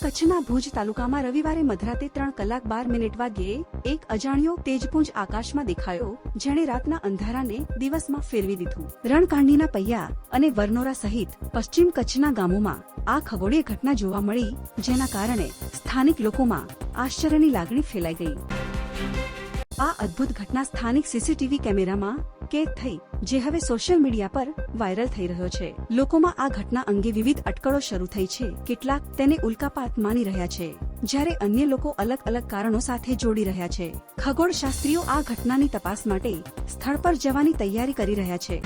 કચ્છના ભુજ તાલુકામાં રવિવારે મધરાતે ત્રણ કલાક બાર મિનિટ વાગ્યે એક અજાણ્યો તેજપુંજ આકાશમાં દેખાયો, જેણે રાતના અંધારાને દિવસમાં ફેરવી દીધું. રણકાંડીના પૈયા અને વરનોરા સહિત પશ્ચિમ કચ્છના ગામોમાં આ ખગોળીય ઘટના જોવા મળી, જેના કારણે સ્થાનિક લોકોમાં આશ્ચર્યની લાગણી ફેલાઈ ગઈ. આ અદ્ભુત ઘટના સ્થાનિક સીસીટીવી કેમેરામાં કેદ થઈ, જે હવે સોશિયલ મીડિયા પર વાયરલ થઈ રહ્યો છે. લોકોમાં આ ઘટના અંગે વિવિધ અટકળો શરૂ થઈ છે. કેટલાક તેને ઉલ્કાપાત માની રહ્યા છે. જ્યારે અન્ય લોકો અલગ અલગ કારણો સાથે જોડી રહ્યા છે. ખગોળશાસ્ત્રીઓ આ ઘટનાની તપાસ માટે સ્થળ પર જવાની તૈયારી કરી રહ્યા છે.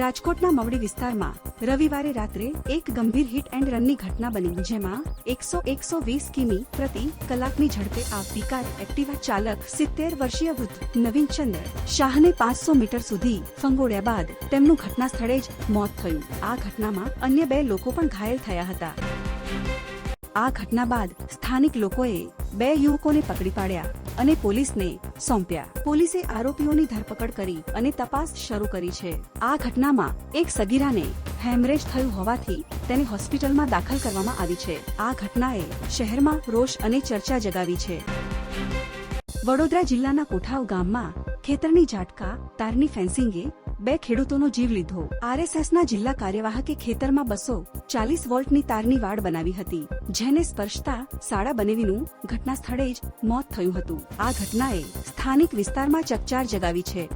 રાજકોટના મવડી વિસ્તારમાં રવિવારે રાત્રે એક ગંભીર હિટ એન્ડ રનની ઘટના બની, જેમાં એકસો એકસો વીસ કિમી પ્રતિ કલાકની ઝડપે આ ભીકાર એક્ટિવા ચાલક સિત્તેર વર્ષીય વૃદ્ધ નવીન ચંદ્ર શાહને પાંચસો મીટર સુધી ફંગોળ્યા બાદ તેમનું ઘટના સ્થળે જ મોત થયું. આ ઘટનામાં અન્ય બે લોકો પણ ઘાયલ થયા હતા. આ ઘટના બાદ સ્થાનિક લોકોએ બે યુવકોને પકડી પાડ્યા. અને પોલીસને સોંપ્યા. પોલીસે આરોપીઓની ધરપકડ કરી અને તપાસ શરૂ કરી છે. આ ઘટનામાં એક સગીરાને હેમરેજ થયું હોવાથી તેને હોસ્પિટલમાં દાખલ કરવામાં આવી છે. આ ઘટનાએ શહેરમાં રોષ અને ચર્ચા જગાવી છે. વડોદરા જિલ્લાના કોઠાવ ગામમાં ખેતરની ઝાટકા, તારની ફેન્સિંગે બે ખેડૂતોનો જીવ લીધો. આરએસએસના જિલ્લા કાર્યવાહકે ખેતરમાં બસો ચાલીસ વોલ્ટની તારની વાડ બનાવી હતી, જેને સ્પર્શતા સાડા બનેવીનું ઘટના સ્થળે જ મોત થયું હતું. આ ઘટનાએ સ્થાનિક વિસ્તારમાં ચકચાર જગાવી છે.